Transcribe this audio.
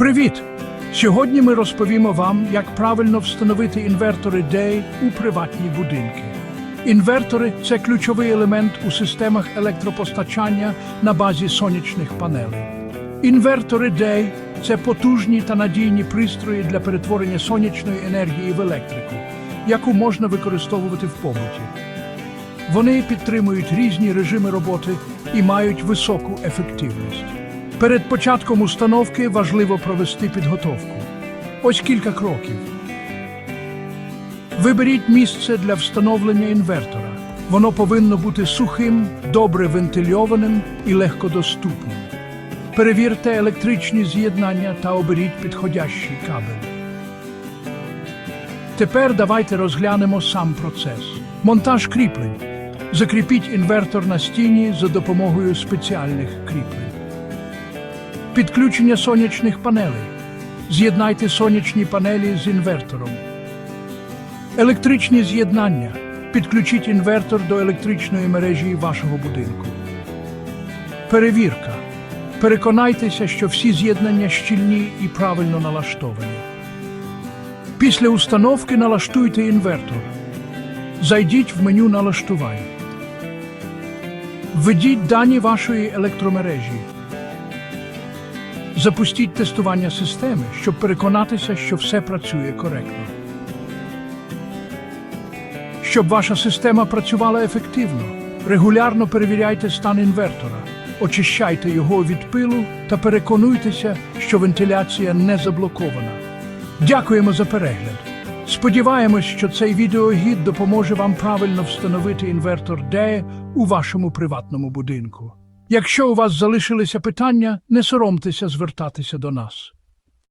Привіт! Сьогодні ми розповімо вам, як правильно встановити інвертори DEI у приватні будинки. Інвертори це ключовий елемент у системах електропостачання на базі сонячних панелей. Інвертори DEI – це потужні та надійні пристрої для перетворення сонячної енергії в електрику, яку можна використовувати в побуті. Вони підтримують різні режими роботи і мають високу ефективність. Перед початком установки важливо провести підготовку. Ось кілька кроків. Виберіть місце для встановлення інвертора. Воно повинно бути сухим, добре вентильованим і легкодоступним. Перевірте електричні з'єднання та оберіть підходящий кабель. Тепер давайте розглянемо сам процес. Монтаж кріплень. Закріпіть інвертор на стіні за допомогою спеціальних кріплень. Підключення сонячних панелей. З'єднайте сонячні панелі з інвертором. Електричні з'єднання. Підключіть інвертор до електричної мережі вашого будинку. Перевірка. Переконайтеся, що всі з'єднання щільні і правильно налаштовані. Після установки налаштуйте інвертор. Зайдіть в меню налаштувань. Введіть дані вашої електромережі. Запустіть тестування системи, щоб переконатися, що все працює коректно. Щоб ваша система працювала ефективно, регулярно перевіряйте стан інвертора, очищайте його від пилу та переконуйтеся, що вентиляція не заблокована. Дякуємо за перегляд. Сподіваємось, що цей відеогід допоможе вам правильно встановити інвертор DE у вашому приватному будинку. Якщо у вас залишилися питання, не соромтеся звертатися до нас.